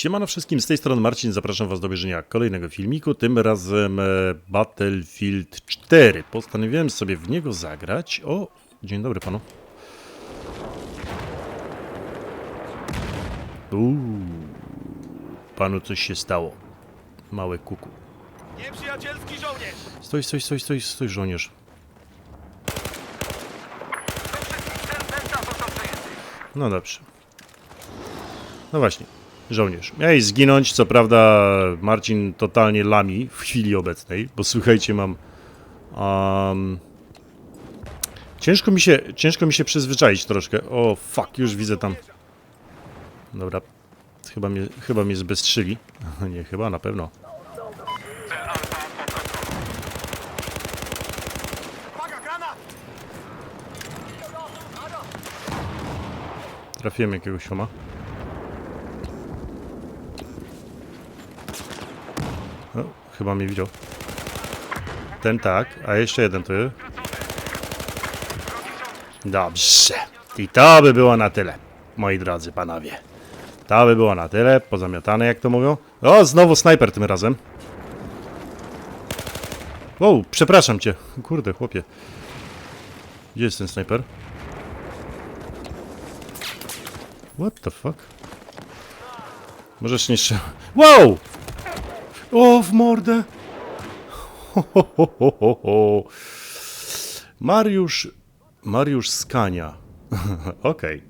Siemano wszystkim, z tej strony Marcin, zapraszam was do obejrzenia kolejnego filmiku, tym razem e, Battlefield 4. Postanowiłem sobie w niego zagrać. O, dzień dobry panu. Uuu, panu coś się stało. Małe kuku. Nieprzyjacielski żołnierz! Stoj, stoj, stoj, stoj, stoj, żołnierz. No dobrze. No właśnie, żołnierz. Miałeś zginąć, co prawda Marcin totalnie lami w chwili obecnej, bo słuchajcie, mam... Um, ciężko, mi się, ciężko mi się przyzwyczaić troszkę. O, fuck, już widzę tam... Dobra, chyba mnie, chyba mnie zbestrzyli. Nie, chyba, na pewno. Trafiłem jakiegoś homa. No, chyba mnie widział. Ten tak, a jeszcze jeden tu. Dobrze. I to by było na tyle, moi drodzy panowie. To by było na tyle, pozamiatane jak to mówią. O, znowu snajper tym razem. Wow, przepraszam cię. Kurde, chłopie. Gdzie jest ten snajper? What the fuck? Możesz nie strzel... Wow! O, w mordę! Ho, ho, ho, ho, ho. Mariusz... Mariusz Skania. Okej.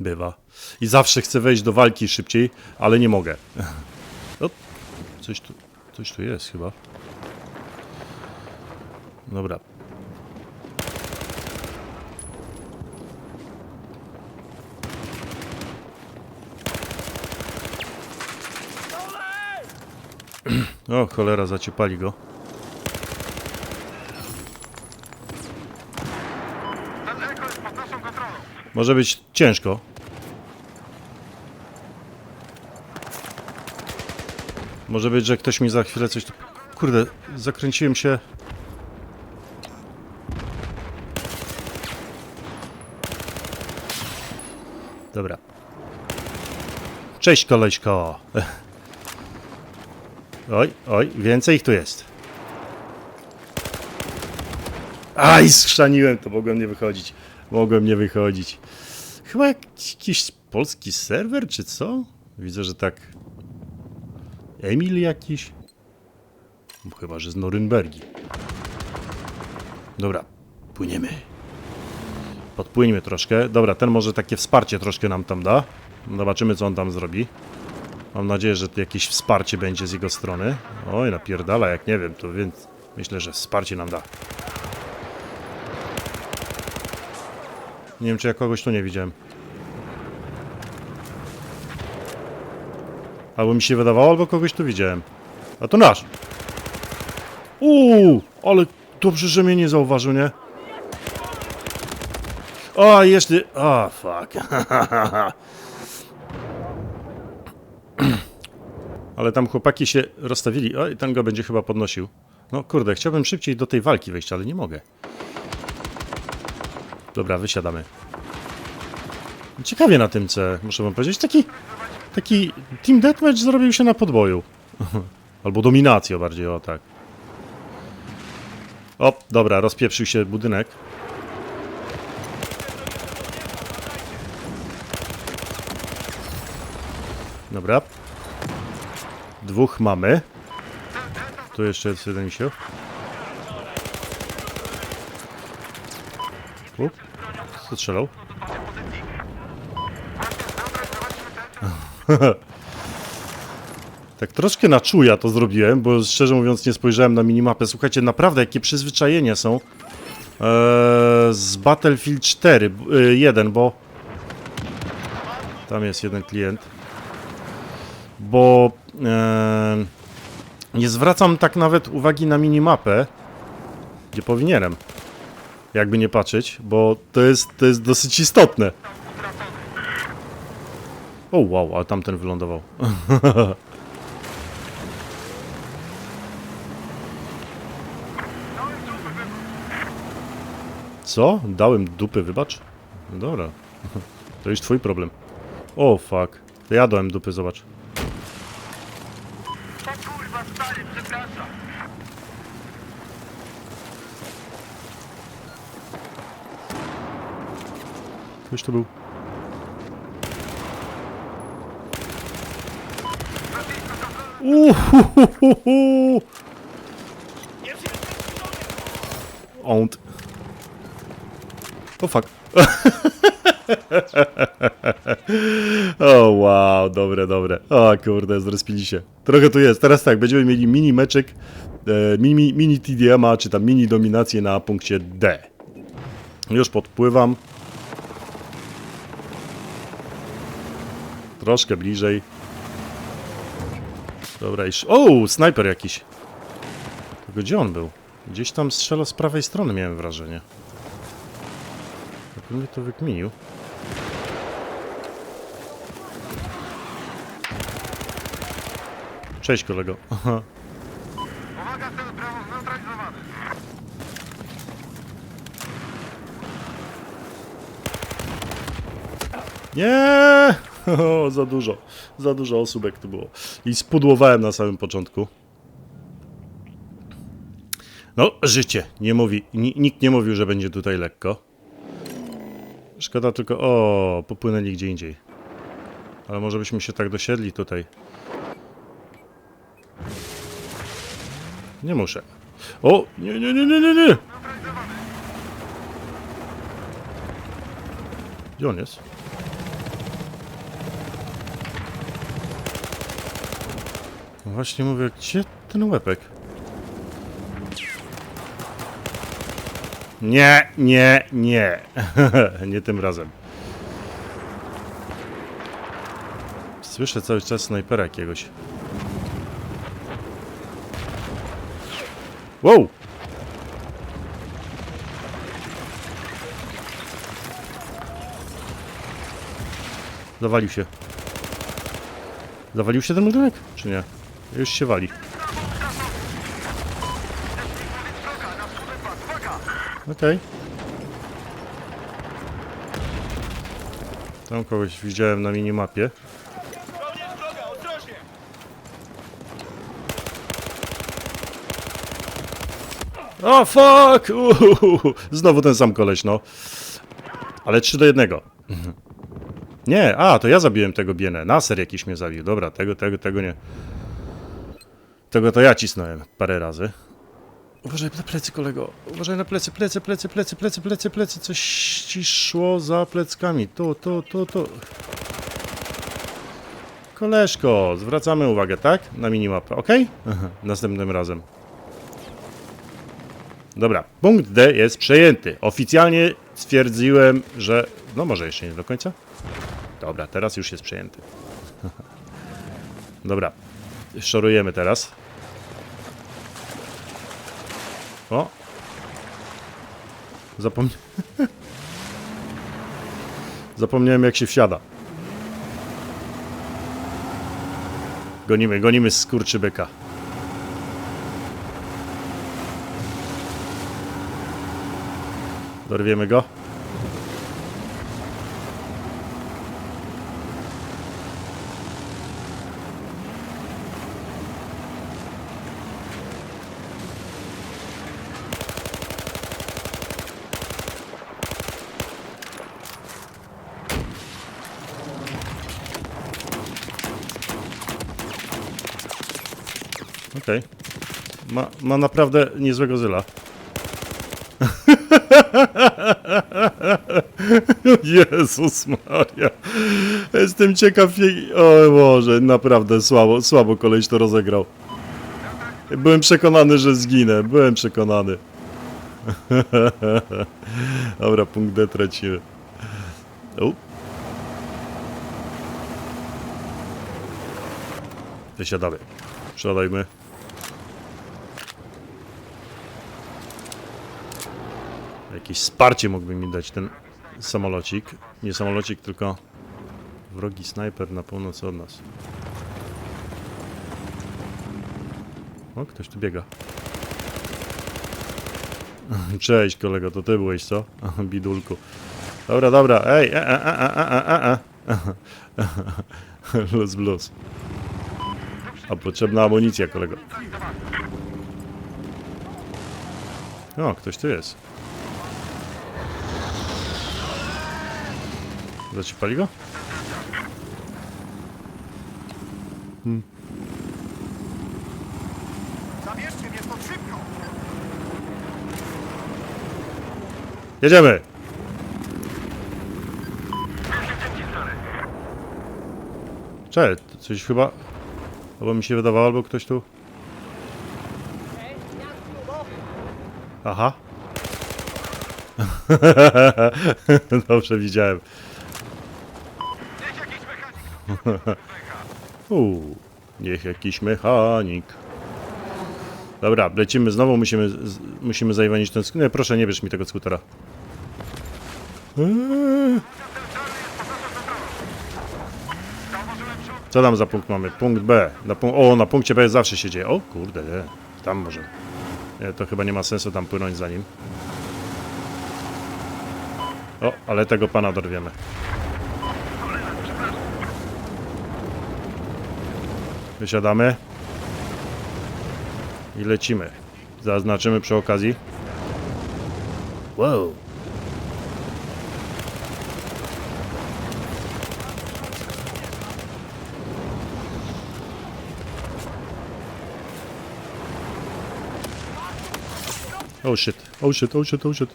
Bywa. I zawsze chcę wejść do walki szybciej, ale nie mogę. O, coś tu... Coś tu jest chyba. Dobra, O, cholera, zaciepali go. Może być ciężko. Może być, że ktoś mi za chwilę coś tu... Kurde, zakręciłem się. Dobra. Cześć, koleśko. Oj, oj, więcej ich tu jest. Aj, schrzaniłem to, mogłem nie wychodzić. Mogłem nie wychodzić. Chyba jakiś polski serwer, czy co? Widzę, że tak. Emil jakiś? Chyba, że z Norymbergi. Dobra, płyniemy. Podpłyńmy troszkę. Dobra, ten może takie wsparcie troszkę nam tam da. Zobaczymy, co on tam zrobi. Mam nadzieję, że jakieś wsparcie będzie z jego strony. Oj, napierdala, jak nie wiem, to więc myślę, że wsparcie nam da. Nie wiem, czy ja kogoś tu nie widziałem. Albo mi się wydawało, albo kogoś tu widziałem. A to nasz. Uuu, ale dobrze, że mnie nie zauważył, nie? O, jeszcze... O, fuck. Ale tam chłopaki się rozstawili. O, i ten go będzie chyba podnosił. No kurde, chciałbym szybciej do tej walki wejść, ale nie mogę. Dobra, wysiadamy. Ciekawie na tym C, muszę wam powiedzieć. Taki, taki Team Deathmatch zrobił się na podboju. Albo dominacja bardziej, o tak. O, dobra, rozpieprzył się budynek. Dobra. Dwóch mamy. Tu jeszcze jest jeden się. Up. Strzelał? tak troszkę na czuja to zrobiłem, bo szczerze mówiąc nie spojrzałem na minimapę. Słuchajcie, naprawdę jakie przyzwyczajenia są eee, z Battlefield 4, b- y, 1, bo tam jest jeden klient. Bo eee, nie zwracam tak nawet uwagi na minimapę, gdzie powinienem. Jakby nie patrzeć, bo to jest, to jest dosyć istotne. O wow, ale tamten wylądował. Co? Dałem dupy, wybacz? Dobra. To już twój problem. O fuck. To ja dołem dupy, zobacz. O kurwa, stary, przepraszam. Ktoś to był. Żołnierz! Ont. O fuck. o wow, dobre, dobre. O kurde, zrespili się. Trochę tu jest. Teraz tak, będziemy mieli mini meczek, e, mini, mini TDM-a, czy tam mini dominację na punkcie D. Już podpływam. Troszkę bliżej. Dobra, iż... O, snajper jakiś. Tylko gdzie on był? Gdzieś tam strzelał z prawej strony, miałem wrażenie. Jak mnie to wykminił. Cześć kolego. Aha. Uwaga, cel prawo zneutralizowany. Nie! O, za dużo. Za dużo osóbek tu było. I spudłowałem na samym początku. No, życie. Nie mówi, ni- nikt nie mówił, że będzie tutaj lekko. Szkoda tylko... O, popłynęli gdzie indziej. Ale może byśmy się tak dosiedli tutaj. Nie muszę. O! Nie, nie, nie, nie, nie, nie! Gdzie on jest? Właśnie mówię, gdzie ten łepek? Nie, nie, nie. nie tym razem. Słyszę cały czas snajpera jakiegoś. Wow! Zawalił się. Zawalił się ten budynek? Czy nie? Już się wali. Okej. Tam kogoś widziałem na minimapie. O, fuck! Uhuhu. Znowu ten sam koleś, no. Ale 3 do 1. Nie, a, to ja zabiłem tego bienę. Naser jakiś mnie zabił. Dobra, tego, tego, tego nie. Tego to ja cisnąłem parę razy. Uważaj na plecy, kolego. Uważaj na plecy, plecy, plecy, plecy, plecy, plecy, plecy. Coś ci szło za pleckami. Tu, tu, tu, tu. Koleżko, zwracamy uwagę, tak? Na minimapę, ok? Następnym razem. Dobra, punkt D jest przejęty. Oficjalnie stwierdziłem, że... No może jeszcze nie do końca? Dobra, teraz już jest przejęty. Dobra, szorujemy teraz. O! Zapomnie... Zapomniałem jak się wsiada. Gonimy, gonimy skurczybyka. Dorwiemy go. Okej. Ma, ma naprawdę niezłego zyla. Jezus Maria. Jestem ciekaw. O Boże, naprawdę słabo, słabo koleś to rozegrał. Byłem przekonany, że zginę. Byłem przekonany. Dobra, punkt D tracimy. U. Wysiadamy. Siadajmy. Jakieś wsparcie mógłby mi dać ten samolocik. Nie samolocik, tylko wrogi snajper na północ od nas. O, ktoś tu biega. Cześć kolego, to ty byłeś, co? Bidulku. Dobra, dobra, ej, e, e, e, e, e, e, e. Los blues. A potrzebna amunicja, kolego. O, ktoś tu jest. Zaciepali go? Zabierzcie mnie stąd szybko! Jedziemy! Cześć, coś chyba... Albo mi się wydawało, albo ktoś tu... Aha. Dobrze widziałem. Uuu, niech jakiś mechanik. Dobra, lecimy znowu, musimy, musimy zajwanić ten skuter. Nie, proszę, nie bierz mi tego skutera. Eee. Co tam za punkt mamy? Punkt B. Na o, na punkcie B zawsze się dzieje. O kurde, nie. Tam może. Nie, to chyba nie ma sensu tam płynąć za nim. O, ale tego pana dorwiemy. Wysiadamy. I lecimy. Zaznaczymy przy okazji. Wow. Oh shit, oh shit, oh shit, oh shit.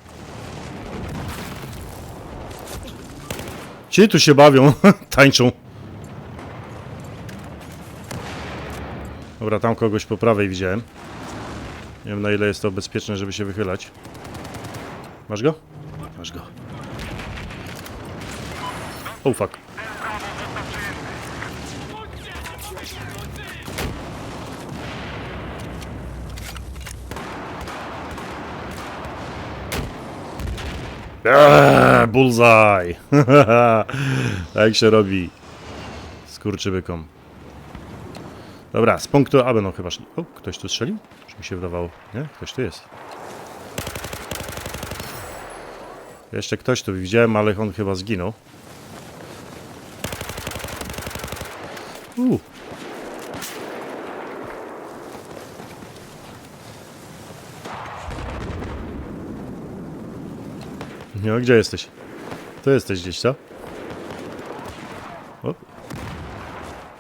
Ci tu się bawią, tańczą. Dobra, tam kogoś po prawej widziałem. Nie wiem na ile jest to bezpieczne, żeby się wychylać. Masz go? Masz go. Oh fuck. Eee, bullseye! tak się robi. Skurczybykom. Dobra, z punktu A będą chyba szli. O, ktoś tu strzelił? Czy mi się wydawało? Nie? Ktoś tu jest. Jeszcze ktoś tu widziałem, ale on chyba zginął. U. No, gdzie jesteś? Tu jesteś gdzieś, co? O,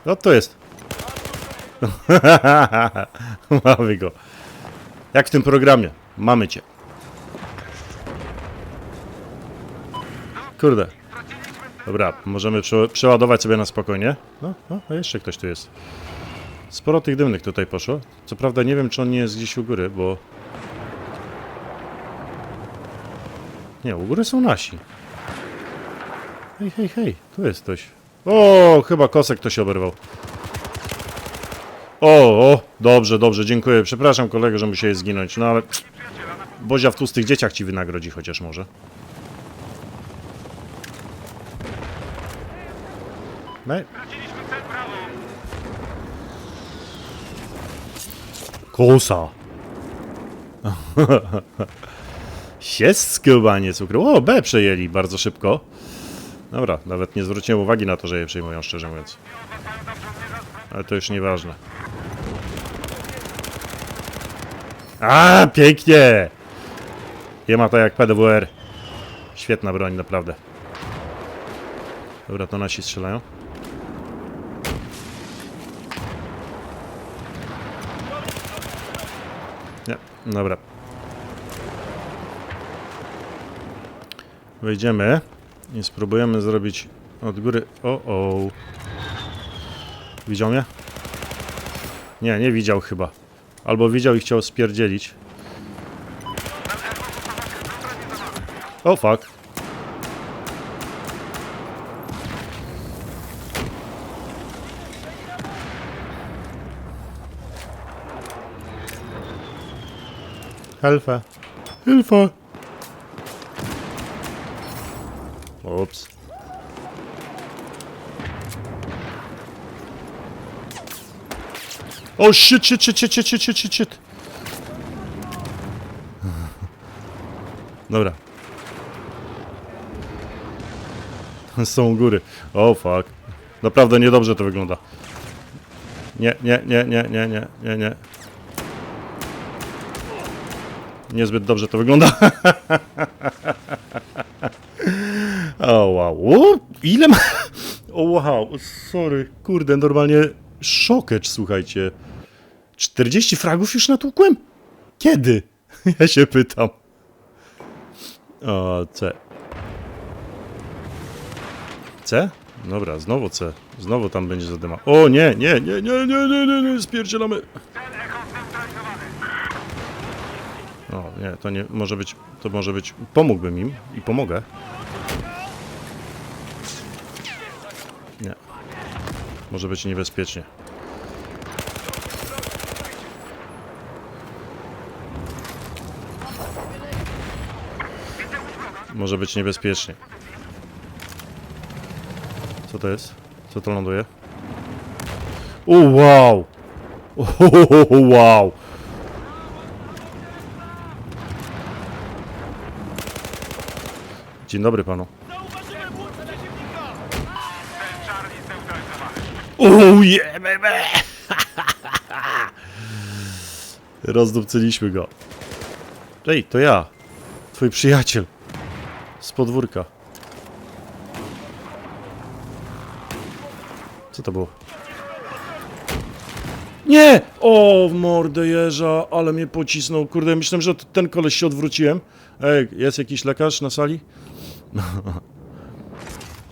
o to jest. Mamy go. Jak w tym programie. Mamy cię. Kurde. Dobra, możemy prze przeładować sobie na spokojnie. No, no, a jeszcze ktoś tu jest. Sporo tych dymnych tutaj poszło. Co prawda nie wiem, czy on nie jest gdzieś u góry, bo... Nie, u góry są nasi. Hej, hej, hej, tu jest ktoś. O, chyba kosek ktoś oberwał. O, o, dobrze, dobrze, dziękuję. Przepraszam kolego, że musiałeś zginąć, no ale... Bozia w tłustych dzieciach ci wynagrodzi chociaż może. No. Kosa. Jest skubanie cukru. O, B przejęli bardzo szybko. Dobra, nawet nie zwróciłem uwagi na to, że je przejmują, szczerze mówiąc. Ale to już nieważne. A, pięknie! Nie ma to jak PDWR. Świetna broń, naprawdę. Dobra, to nasi strzelają. Nie, dobra. Wejdziemy i spróbujemy zrobić od góry. O, o. Widział mnie? Nie, nie widział chyba. Albo widział i chciał spierdzielić. O, fuck. Helfa. Hilfe. Ups. Oh shit, shit, shit, shit, shit, shit, shit, shit. Dobra. Są góry. Oh fuck. Naprawdę niedobrze to wygląda. Nie, nie, nie, nie, nie, nie, nie, nie. Niezbyt dobrze to wygląda. o, wow. Ile ma... O, wow. Sorry. Kurde, normalnie szokecz, słuchajcie. 40 fragów już natłukłem? Kiedy? Ja się pytam. O, C. C? Dobra, znowu C. Znowu tam będzie zadyma. O nie, nie, nie, nie, nie, nie, nie, nie, spierdzielamy. O, nie, to nie, może być, to może być, pomógłbym im i pomogę. Może być niebezpiecznie. Może być niebezpiecznie. Co to jest? Co to ląduje? O, wow! O, wow! Dzień dobry panu. Cel Charlie zneutralizowany. Oh! Rozdupcyliśmy go. Ej, to ja. Twój przyjaciel. Z podwórka. Co to było? Nie! O, w mordę jeża, ale mnie pocisnął. Kurde, myślałem, że ten koleś się odwróciłem. Ej, jest jakiś lekarz na sali?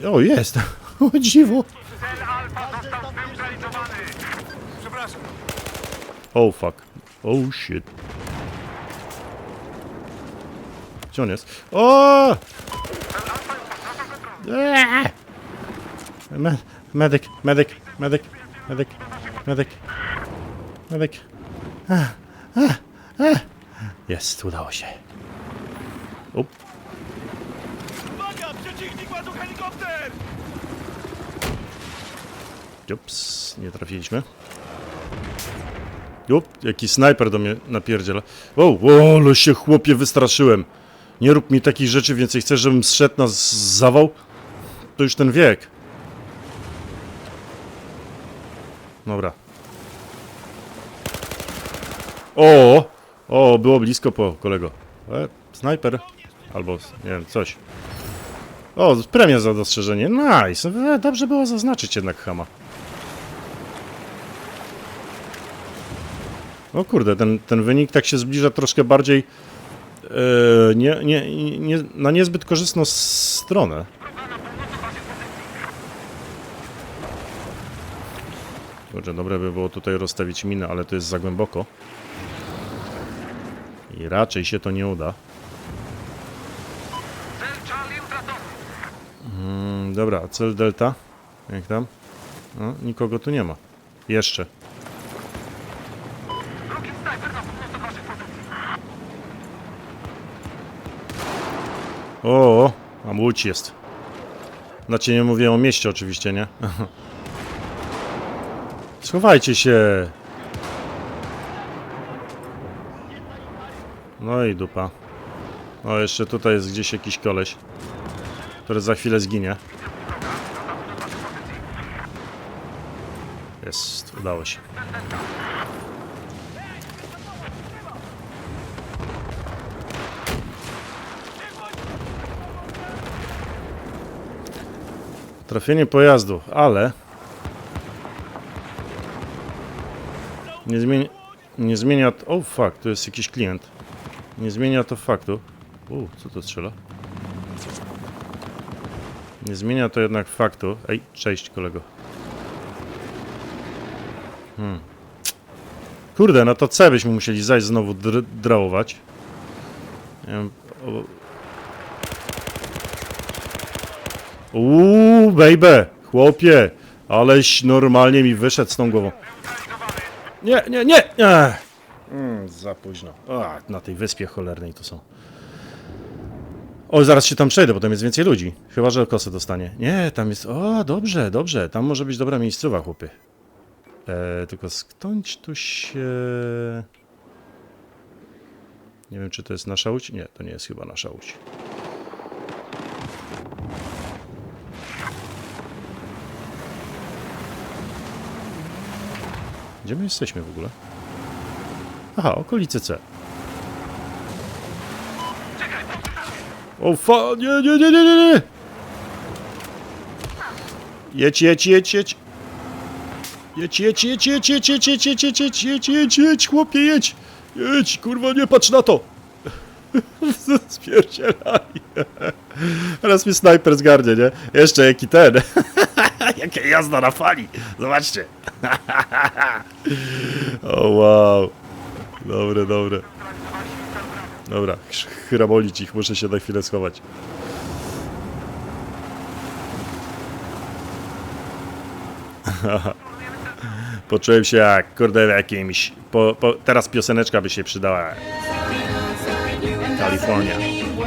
o, jest. O, dziwo. Cel Alfa został zneutralizowany. Przepraszam. Oh fuck. Oh shit. Gdzie on jest? O! Eee! Me medyk, medyk, medyk, medyk, medyk, medyk. Ah, ah, ah. Jest, udało się. Up. Uwaga! Przeciwnik helikopter! Ups, nie trafiliśmy. Up, jaki snajper do mnie napierdziela. O, o, ale się chłopie wystraszyłem. Nie rób mi takich rzeczy, więcej chcesz, żebym zszedł na zawał? To już ten wiek. Dobra. O, o, było blisko po kolego. E, snajper. Albo, nie wiem, coś. O, premia za dostrzeżenie. Nice. E, Dobrze było zaznaczyć jednak Hama. O kurde, ten, ten wynik tak się zbliża troszkę bardziej e, nie, nie, nie, na niezbyt korzystną stronę. Kurczę, dobre by było tutaj rozstawić minę, ale to jest za głęboko. I raczej się to nie uda. Cel Charlie utracony. Mm, dobra, cel delta? Jak tam? No, nikogo tu nie ma. Jeszcze. Drugi snajper na północ od waszych pozycji. O, a łódź jest. Znaczy nie mówię o mieście oczywiście, nie? Schowajcie się! No i dupa. O, jeszcze tutaj jest gdzieś jakiś koleś, który za chwilę zginie. Jest, udało się. Trafienie pojazdu, ale nie zmienia, nie zmienia, o fuck, to jest jakiś klient. Nie zmienia to faktu. U, co to strzela? Nie zmienia to jednak faktu. Ej, cześć kolego. Hmm. Kurde, no to C byśmy musieli zajść znowu dr- drałować. O, Uuu, baby, chłopie, aleś normalnie mi wyszedł z tą głową. Nie, nie, nie! Ech. Mm, za późno. A, na tej wyspie cholernej to są. O, zaraz się tam przejdę, bo tam jest więcej ludzi. Chyba, że kosę dostanie. Nie, tam jest... O, dobrze, dobrze. Tam może być dobra miejscowa, chłopy. E, tylko skądś tu się... Nie wiem, czy to jest nasza łódź? Nie, to nie jest chyba nasza łódź. Gdzie my jesteśmy w ogóle? Aha, okolice C. O fa... Nie, nie, nie, nie, nie, nie! Jedź, jedź, jedź, jedź! Jedź, jedź, jedź, jedź, jedź, jedź, jedź, jedź, jedź, jedź, jedź, jedź, jedź, chłopie, jedź! Jedź, kurwa, nie patrz na to! Spierdzielaj! Teraz mi snajper zgarnie, nie? Jeszcze jaki ten! Jakie jazda na fali! Zobaczcie! o wow! Dobre, dobre. Dobra, ch- chrabolić ich, muszę się na chwilę schować. Poczułem się jak, kurde, jakimś... Po, po, teraz pioseneczka by się przydała. California.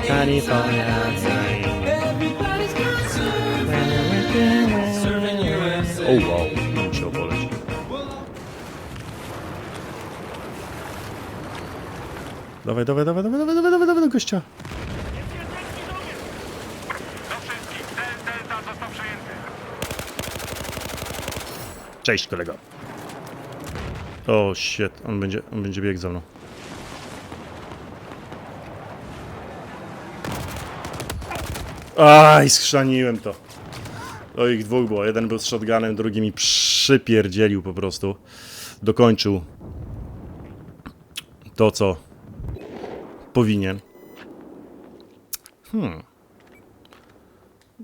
California. O wow, musiał boleć. Dawaj, dawaj, dawaj, dawaj, dawaj, dawaj, dawaj, dawaj, gościa. Cześć, kolego. O, shit, on będzie, on będzie biegł za mną. Aj, skrzaniłem to. O, ich dwóch było. Jeden był z shotgunem, drugi mi przypierdzielił po prostu. Dokończył to, co powinien. Hmm.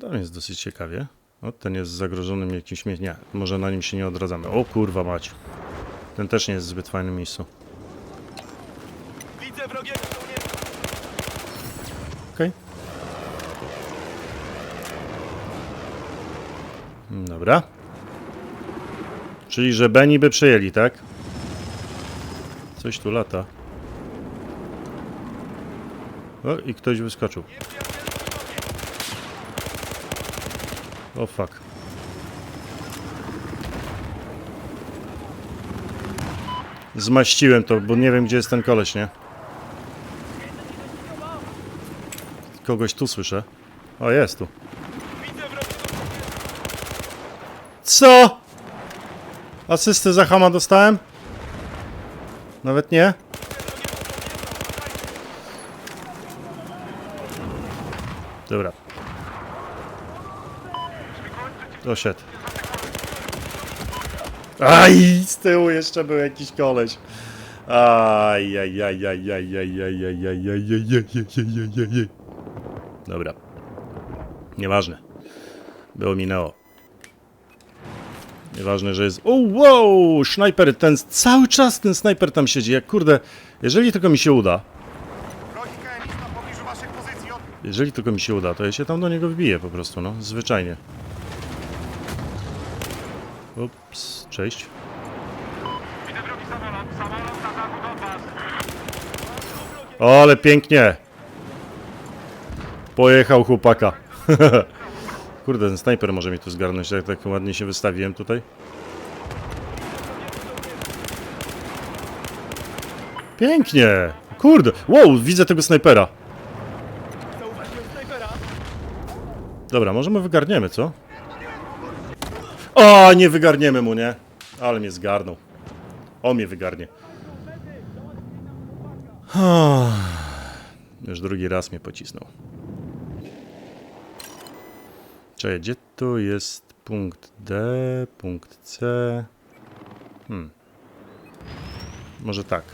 To jest dosyć ciekawie. O, ten jest zagrożonym jakimś. Nie, może na nim się nie odradzamy. O kurwa mać. Ten też nie jest w zbyt fajnym miejscu. Widzę wrogiego żołnierza. Okej. Mm, Dobra. Czyli, że B niby przejęli, tak? Coś tu lata. O, i ktoś wyskoczył. O fuck. Zmaściłem to, bo nie wiem gdzie jest ten koleś, nie? Kogoś tu słyszę. O, jest tu. Widzę wrogiego Co? Asystę za Hama dostałem? Nawet nie? Dobra. Shit. Aj, z tyłu jeszcze był jakiś koleś. Aj, aj. Dobra. Nieważne. Było minęło. Nieważne, że jest... O, wow! Snajper, ten... Cały czas ten snajper tam siedzi. Jak kurde... Jeżeli tylko mi się uda... Jeżeli tylko mi się uda, to ja się tam do niego wbiję po prostu, no. Zwyczajnie. Ups, cześć. O, ale pięknie! Pojechał chłopaka. Kurde, ten snajper może mi tu zgarnąć, jak tak ładnie się wystawiłem tutaj. Pięknie! Kurde! Wow, widzę tego snajpera. Dobra, może my wygarniemy, co? O, nie wygarniemy mu, nie? Ale mnie zgarnął. On mnie wygarnie. Już drugi raz mnie pocisnął. Czekaj, gdzie tu jest punkt D, punkt C? Hmm. Może tak.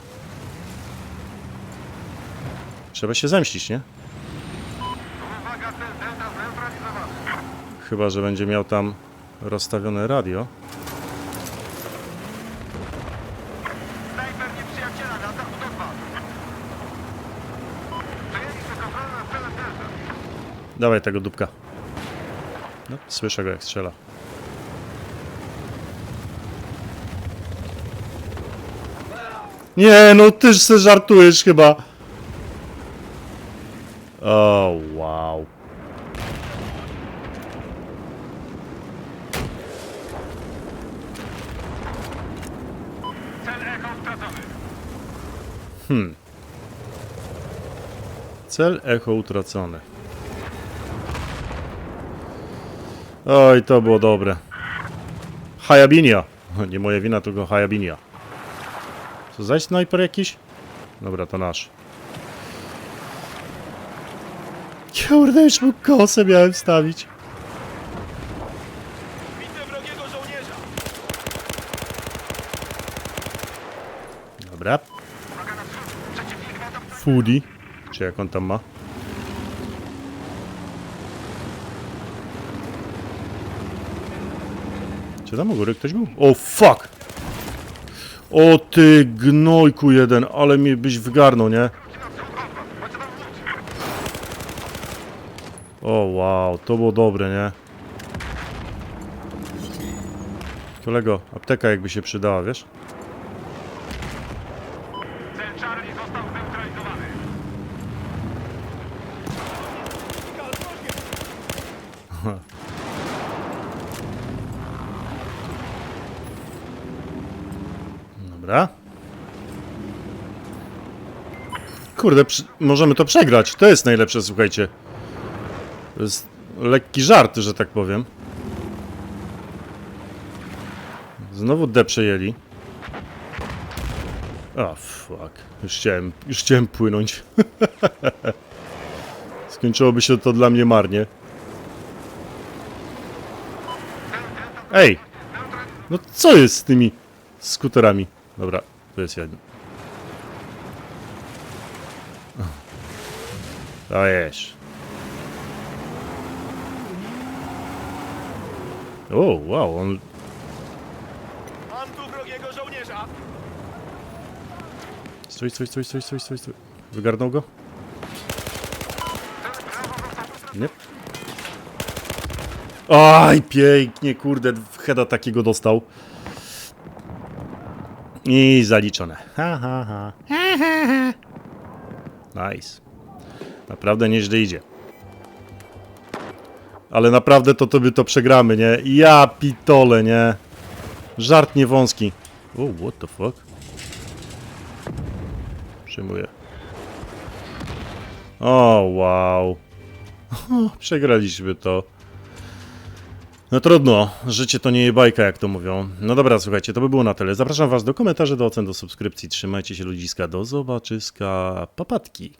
Trzeba się zemścić, nie? Chyba, że będzie miał tam rozstawione radio. Dawaj tego dupka. No, słyszę go jak strzela. Nie, no tyż se żartujesz chyba. O, wow. Cel Echo stracony. Cel echo utracony. Oj, to było dobre. Hayabinia. Nie moja wina, tylko Hayabinia. To zaś snajper jakiś? Dobra, to nasz. Kurde, już mu kosę miałem żołnierza! Dobra. Foodie. Czy jak on tam ma? Czy tam u góry ktoś był? O fuck! O ty gnojku jeden, ale mnie byś wgarnął, nie? O wow, to było dobre, nie? Kolego, apteka jakby się przydała, wiesz? Cel Dobra. Kurde, możemy to przegrać. To jest najlepsze, słuchajcie. To jest lekki żart, że tak powiem. Znowu D przejęli. A, fuck. Już chciałem, już chciałem płynąć. Skończyłoby się to dla mnie marnie. Ej! No co jest z tymi skuterami? Dobra, to jest jeden. Dajesz. O, wow, on... Mam tu wrogiego żołnierza! Stój, stój, stój, stój, stój, stój, stój. Wygarnął go? Nie. Aj, pięknie, kurde, w heada takiego dostał. I zaliczone. Ha, ha, ha. Nice. Naprawdę nieźle idzie. Ale naprawdę to to by to przegramy, nie? Ja pitole, nie? Żart niewąski. O, what the fuck? Przyjmuję. O, wow. Przegraliśmy to. No trudno, życie to nie je bajka, jak to mówią. No dobra, słuchajcie, to by było na tyle. Zapraszam was do komentarzy, do ocen, do subskrypcji. Trzymajcie się ludziska, do zobaczyska. Papatki.